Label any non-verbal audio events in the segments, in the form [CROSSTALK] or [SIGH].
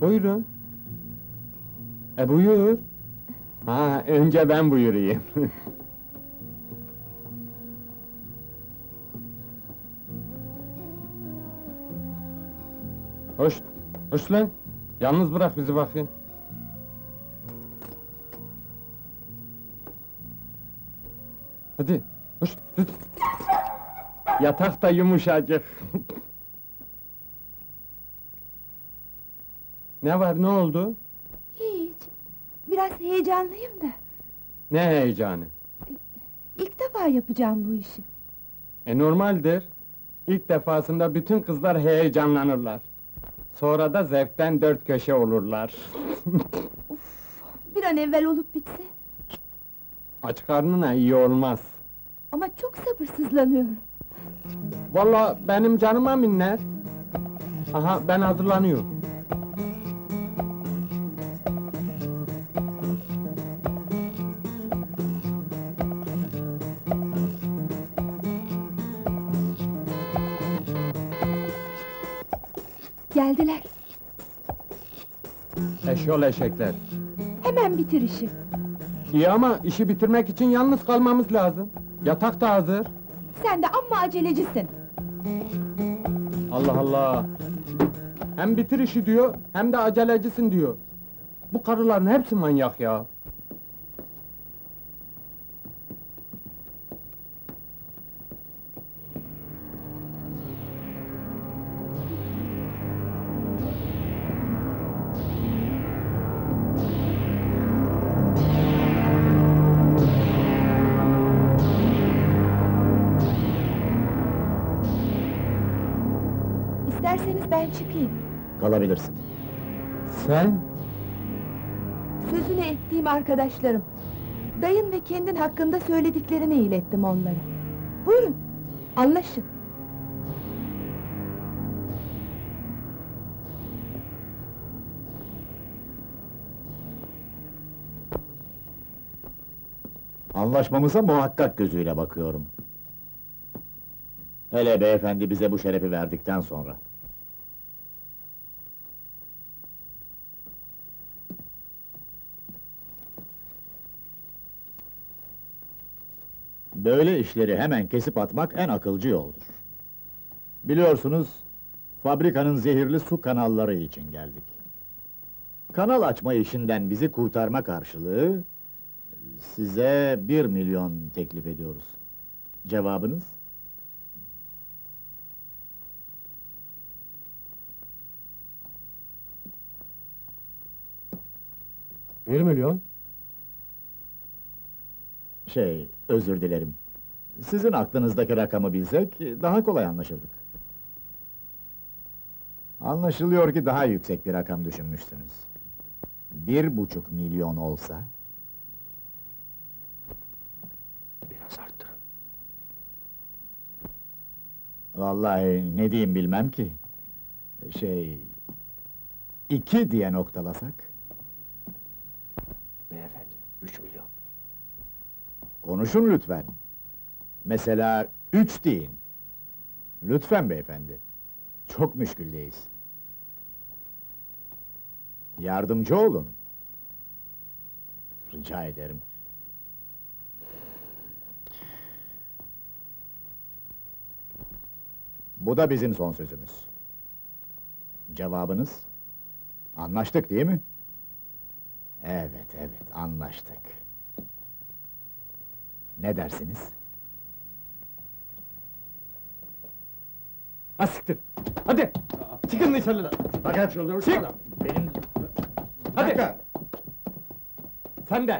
Buyurun. E buyur. Ha, önce ben buyurayım. [LAUGHS] hoş, hoş lan. Yalnız bırak bizi bakayım. Hadi, hoş, hadi. Yatak da yumuşacık. [LAUGHS] ne var, ne oldu? Hiç. Biraz heyecanlıyım da. Ne heyecanı? İlk defa yapacağım bu işi. E normaldir. İlk defasında bütün kızlar heyecanlanırlar. Sonra da zevkten dört köşe olurlar. [LAUGHS] Bir an evvel olup bitse. Aç karnına iyi olmaz. Ama çok sabırsızlanıyorum. Vallahi benim canıma minnet. Aha ben hazırlanıyorum. Geldiler. Eşyol eşekler. Hemen bitir işi. İyi ama işi bitirmek için yalnız kalmamız lazım. Yatak da hazır. Sen de amma acelecisin. Allah Allah! Hem bitir işi diyor, hem de acelecisin diyor. Bu karıların hepsi manyak ya. Ben çıkayım. Kalabilirsin. Sen? Sözünü ettiğim arkadaşlarım. Dayın ve kendin hakkında söylediklerini ilettim onlara. Buyurun, anlaşın. Anlaşmamıza muhakkak gözüyle bakıyorum. Hele beyefendi bize bu şerefi verdikten sonra. Böyle işleri hemen kesip atmak en akılcı yoldur. Biliyorsunuz, fabrikanın zehirli su kanalları için geldik. Kanal açma işinden bizi kurtarma karşılığı, Size bir milyon teklif ediyoruz. Cevabınız? Bir milyon. Şey, özür dilerim. Sizin aklınızdaki rakamı bilsek, daha kolay anlaşırdık. Anlaşılıyor ki daha yüksek bir rakam düşünmüşsünüz. Bir buçuk milyon olsa... Biraz arttırın. Vallahi ne diyeyim bilmem ki. Şey... iki diye noktalasak... Beyefendi, üç milyon. Konuşun lütfen. Mesela üç deyin. Lütfen beyefendi. Çok müşküldeyiz. Yardımcı olun. Rica ederim. Bu da bizim son sözümüz. Cevabınız? Anlaştık değil mi? Evet, evet, anlaştık. Ne dersiniz? Ha siktir! Hadi! Çıkın dışarıda! Fakat şurada Çık! Benim... Hadi! Sen de!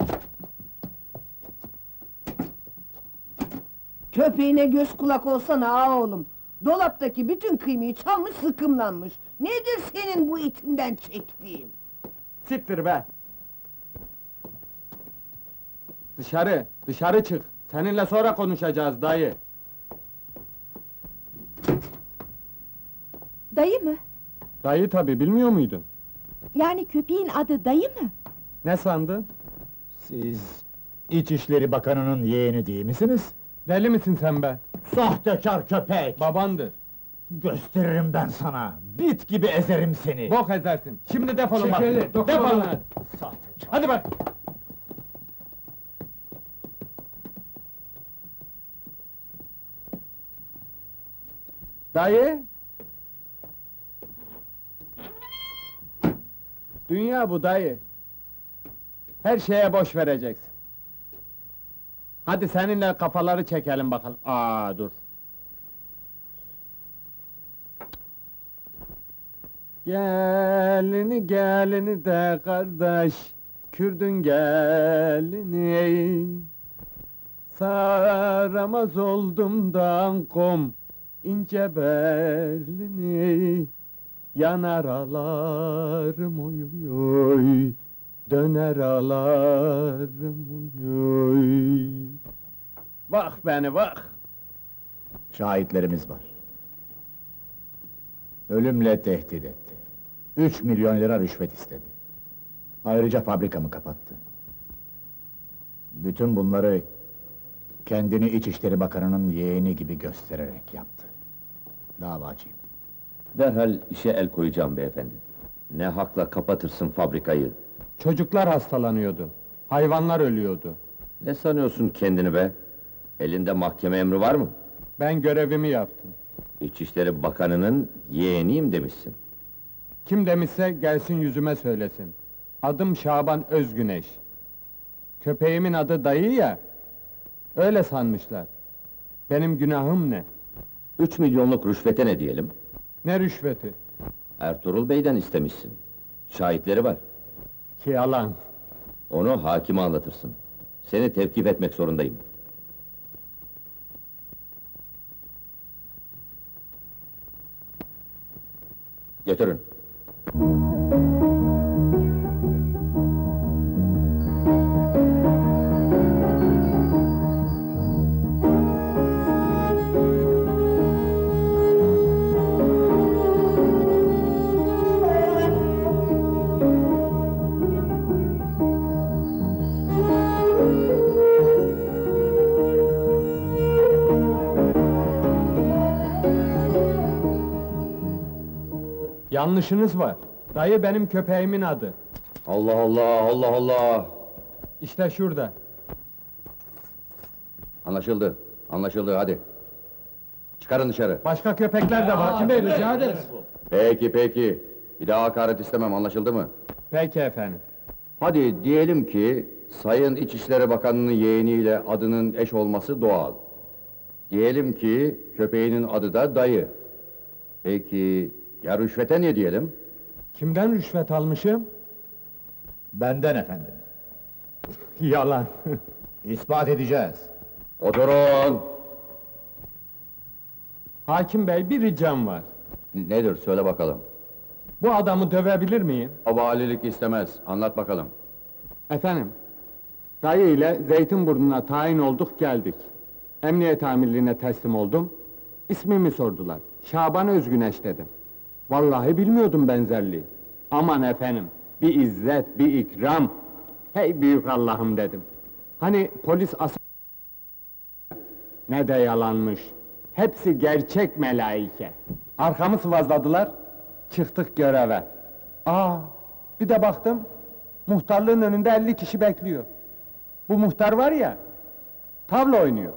Köpeğine göz kulak olsana ağa oğlum. Dolaptaki bütün kıymayı çalmış sıkımlanmış. Nedir senin bu itinden çektiğin? Siktir be! Dışarı, dışarı çık! Seninle sonra konuşacağız dayı! Dayı mı? Dayı tabi bilmiyor muydun? Yani köpeğin adı dayı mı? Ne sandın? Siz İçişleri Bakanı'nın yeğeni değil misiniz? Deli misin sen be? Sahtekar köpek! Babandır. Gösteririm ben sana! Bit gibi ezerim seni! Bok ezersin. Şimdi defolun bak. Defolun. Sahtekar! Hadi bak. Dayı. Dünya bu dayı. Her şeye boş vereceksin. Hadi seninle kafaları çekelim bakalım. Aa dur. Gelini gelini de kardeş, Kürdün gelini. Saramaz oldum dan kom, ince belini. Yanar alarım oy oy oy, döner alarım oy oy. Bak beni bak. Şahitlerimiz var. Ölümle tehdit etti. Üç milyon lira rüşvet istedi. Ayrıca fabrikamı kapattı. Bütün bunları kendini İçişleri Bakanı'nın yeğeni gibi göstererek yaptı. Davacıyım. Derhal işe el koyacağım beyefendi. Ne hakla kapatırsın fabrikayı? Çocuklar hastalanıyordu. Hayvanlar ölüyordu. Ne sanıyorsun kendini be? Elinde mahkeme emri var mı? Ben görevimi yaptım. İçişleri Bakanı'nın yeğeniyim demişsin. Kim demişse gelsin yüzüme söylesin. Adım Şaban Özgüneş. Köpeğimin adı dayı ya. Öyle sanmışlar. Benim günahım ne? Üç milyonluk rüşvete ne diyelim? Ne rüşveti? Ertuğrul Bey'den istemişsin. Şahitleri var. Ki yalan. Onu hakime anlatırsın. Seni tevkif etmek zorundayım. Götürün. Yanlışınız var. Dayı benim köpeğimin adı. Allah Allah, Allah Allah! İşte şurada. Anlaşıldı, anlaşıldı, hadi. Çıkarın dışarı. Başka köpekler de var. Kim rica ederiz. Peki, peki. Bir daha hakaret istemem, anlaşıldı mı? Peki efendim. Hadi diyelim ki Sayın İçişleri Bakanı'nın yeğeniyle adının eş olması doğal. Diyelim ki köpeğinin adı da dayı. Peki ya rüşvete ne diyelim? Kimden rüşvet almışım? Benden efendim. [LAUGHS] Yalan. İspat edeceğiz. Oturun! Hakim bey bir ricam var. Nedir söyle bakalım. Bu adamı dövebilir miyim? Valilik istemez, anlat bakalım. Efendim, dayı ile Zeytinburnu'na tayin olduk geldik. Emniyet amirliğine teslim oldum. İsmimi sordular. Şaban Özgüneş dedim. Vallahi bilmiyordum benzerliği. Aman efendim, bir izzet, bir ikram. Hey büyük Allah'ım dedim. Hani polis as... Ne de yalanmış. Hepsi gerçek melaike. Arkamı sıvazladılar, çıktık göreve. Aa, bir de baktım, muhtarlığın önünde 50 kişi bekliyor. Bu muhtar var ya, tavla oynuyor.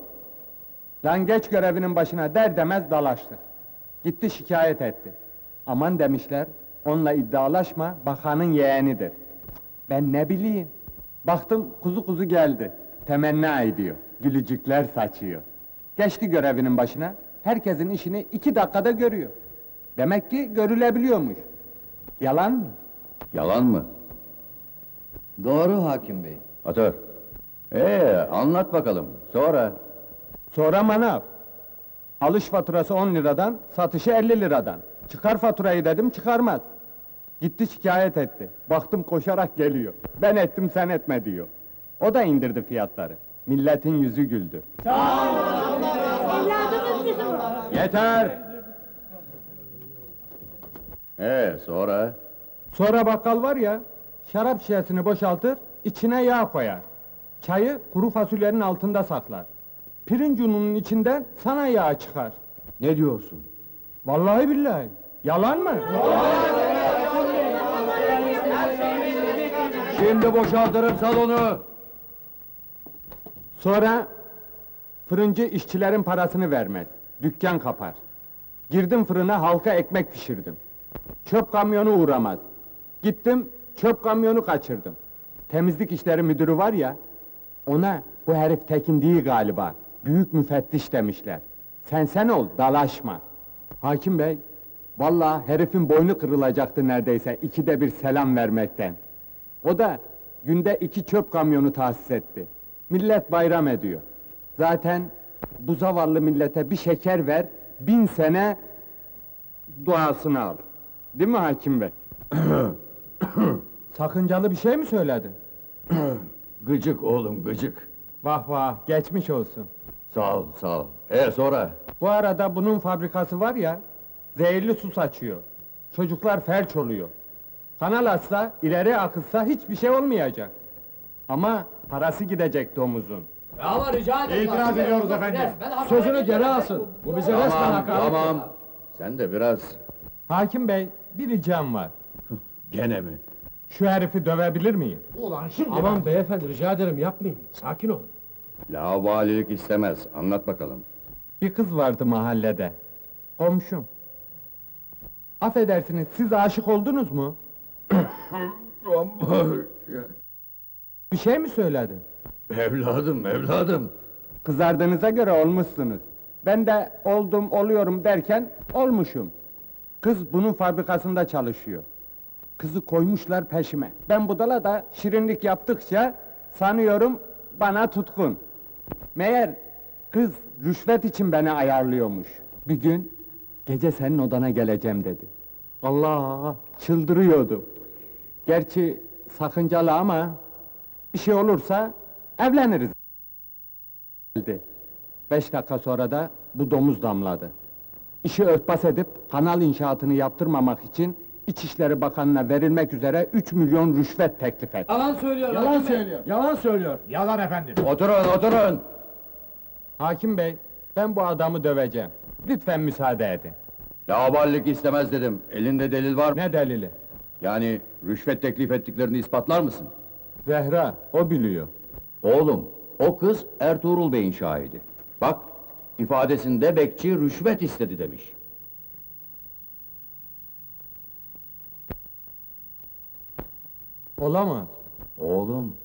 Lan geç görevinin başına der demez dalaştık. Gitti şikayet etti. Aman demişler, onunla iddialaşma, bakanın yeğenidir. Ben ne bileyim. Baktım kuzu kuzu geldi. Temenna ediyor. Gülücükler saçıyor. Geçti görevinin başına. Herkesin işini iki dakikada görüyor. Demek ki görülebiliyormuş. Yalan mı? Yalan mı? Doğru hakim bey. Otur. Ee, anlat bakalım. Sonra? Sonra manav. Alış faturası 10 liradan, satışı 50 liradan. Çıkar faturayı dedim, çıkarmaz. Gitti şikayet etti. Baktım koşarak geliyor. Ben ettim sen etme diyor. O da indirdi fiyatları. Milletin yüzü güldü. Yeter! Ee, sonra? Sonra bakkal var ya, şarap şişesini boşaltır, içine yağ koyar. Çayı kuru fasulyenin altında saklar. Pirinç ununun içinden sana yağ çıkar. Ne diyorsun? Vallahi billahi. Yalan mı? Şimdi boşaltırım salonu. Sonra fırıncı işçilerin parasını vermez. Dükkan kapar. Girdim fırına halka ekmek pişirdim. Çöp kamyonu uğramaz. Gittim çöp kamyonu kaçırdım. Temizlik işleri müdürü var ya, ona bu herif Tekin değil galiba. Büyük müfettiş demişler. Sen sen ol, dalaşma. Hakim bey, vallahi herifin boynu kırılacaktı neredeyse ikide bir selam vermekten. O da günde iki çöp kamyonu tahsis etti. Millet bayram ediyor. Zaten bu zavallı millete bir şeker ver, bin sene duasını al. Değil mi hakim bey? [COUGHS] Sakıncalı bir şey mi söyledin? [COUGHS] Gıcık oğlum gıcık. Vah vah, geçmiş olsun. Sağ ol sağ ol. E sonra? Bu arada bunun fabrikası var ya, zehirli su saçıyor. Çocuklar felç oluyor. Kanal açsa, ileri akıtsa hiçbir şey olmayacak. Ama parası gidecek domuzun. İtiraz ediyoruz efendim. Sözünü geri alsın. Bu bize resmen Tamam hakaret. tamam. Sen de biraz. Hakim bey, bir ricam var. [LAUGHS] Gene mi? Şu herifi dövebilir miyim? Ulan şimdi Aman beyefendi rica ederim yapmayın. Sakin olun. Laubalilik istemez. Anlat bakalım. Bir kız vardı mahallede. Komşum. Affedersiniz, siz aşık oldunuz mu? [LAUGHS] Bir şey mi söyledin? evladım evladım. Kızardığınıza göre olmuşsunuz. Ben de oldum, oluyorum derken olmuşum. Kız bunun fabrikasında çalışıyor. Kızı koymuşlar peşime. Ben budala da şirinlik yaptıkça sanıyorum bana tutkun. Meğer kız rüşvet için beni ayarlıyormuş. Bir gün gece senin odana geleceğim dedi. Allah çıldırıyordum. Gerçi sakıncalı ama bir şey olursa evleniriz geldi. Beş dakika sonra da bu domuz damladı. İşi örtbas edip kanal inşaatını yaptırmamak için İçişleri Bakanı'na verilmek üzere 3 milyon rüşvet teklif etti. Yalan söylüyor. Yalan söylüyor. Yalan söylüyor. Yalan efendim. Oturun oturun. Hakim bey, ben bu adamı döveceğim. Lütfen müsaade edin. Laubalilik istemez dedim. Elinde delil var mı? Ne delili? Yani rüşvet teklif ettiklerini ispatlar mısın? Zehra, o biliyor. Oğlum, o kız Ertuğrul Bey'in şahidi. Bak, ifadesinde bekçi rüşvet istedi demiş. Olamaz. Oğlum,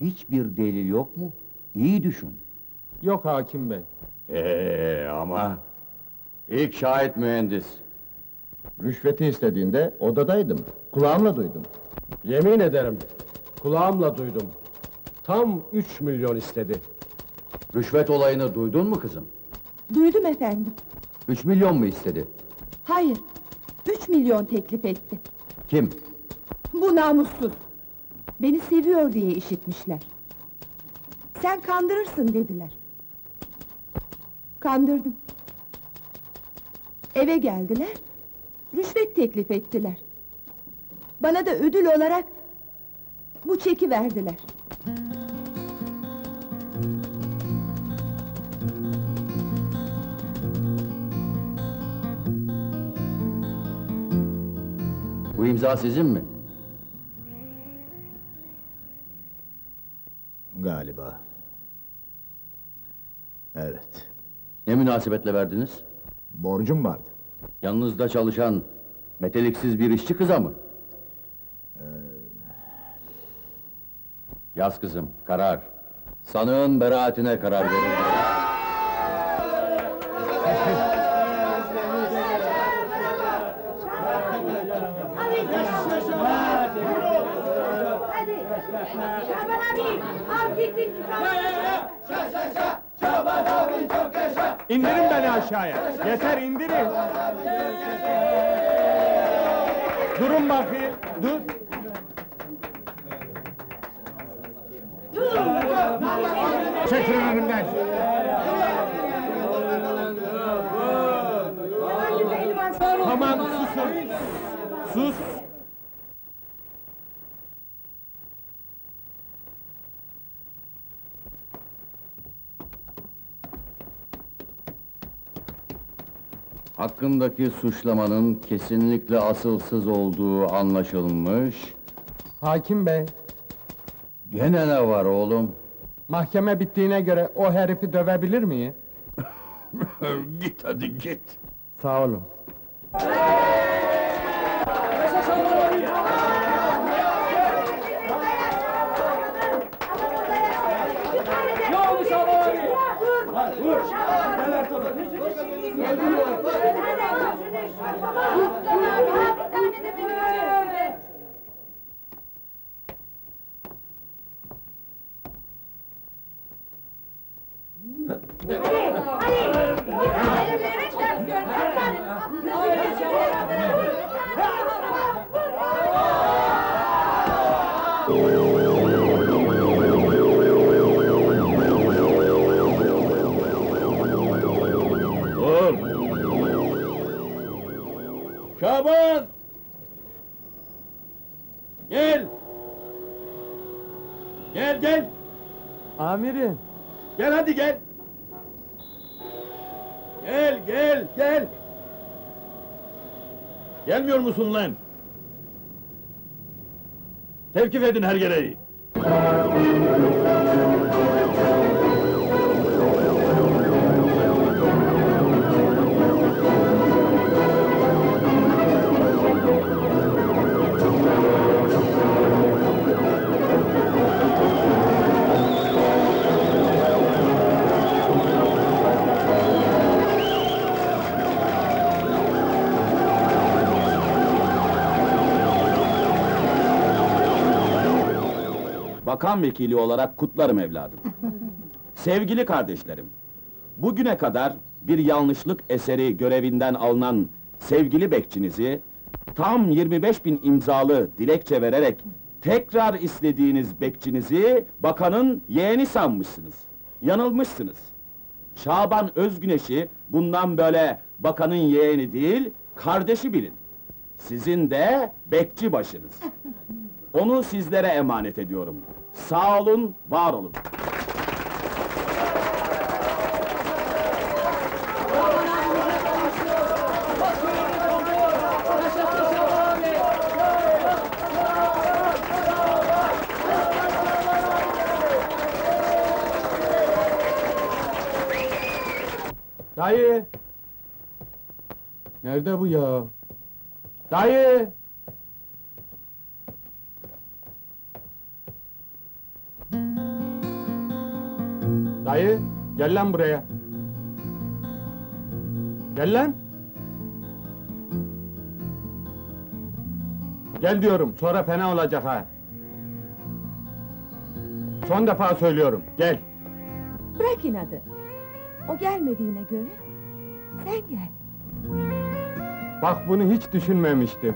hiçbir delil yok mu? İyi düşün. Yok hakim bey. Ee ama... ilk şahit mühendis. Rüşveti istediğinde odadaydım. Kulağımla duydum. Yemin ederim. Kulağımla duydum. Tam üç milyon istedi. Rüşvet olayını duydun mu kızım? Duydum efendim. Üç milyon mu istedi? Hayır, üç milyon teklif etti. Kim? Bu namussuz. Beni seviyor diye işitmişler. Sen kandırırsın dediler. Kandırdım. Eve geldiler, rüşvet teklif ettiler. Bana da ödül olarak bu çeki verdiler. Bu imza sizin mi? Galiba. Evet. Ne münasebetle verdiniz? Borcum vardı. Yanınızda çalışan, meteliksiz bir işçi kıza mı? Yaz kızım, karar. Sanığın beraatine karar verin. Şaban abi, al gittik İndirin beni aşağıya. Yeter indirin. Durun bakayım. Dur. Çekilin önümden. Tamam susun. Sus. Hakkındaki suçlamanın kesinlikle asılsız olduğu anlaşılmış. Hakim bey, Gene ne var oğlum? mahkeme bittiğine göre o herifi dövebilir miyim? [LAUGHS] git hadi git. Sağ olun. Gel gel gel! Gelmiyor musun lan? Tevkif edin her gereği. Bakan vekili olarak kutlarım evladım. [LAUGHS] Sevgili kardeşlerim, bugüne kadar bir yanlışlık eseri görevinden alınan sevgili bekçinizi tam 25 bin imzalı dilekçe vererek tekrar istediğiniz bekçinizi bakanın yeğeni sanmışsınız. Yanılmışsınız. Şaban Özgüneş'i bundan böyle bakanın yeğeni değil, kardeşi bilin. Sizin de bekçi başınız. [LAUGHS] Onu sizlere emanet ediyorum. Sağ olun, var olun. dayı! Nerede bu ya? Dayı! Gel lan buraya. Gel lan. Gel diyorum, sonra fena olacak ha. Son defa söylüyorum, gel. Bırak inadı. O gelmediğine göre sen gel. Bak bunu hiç düşünmemiştim.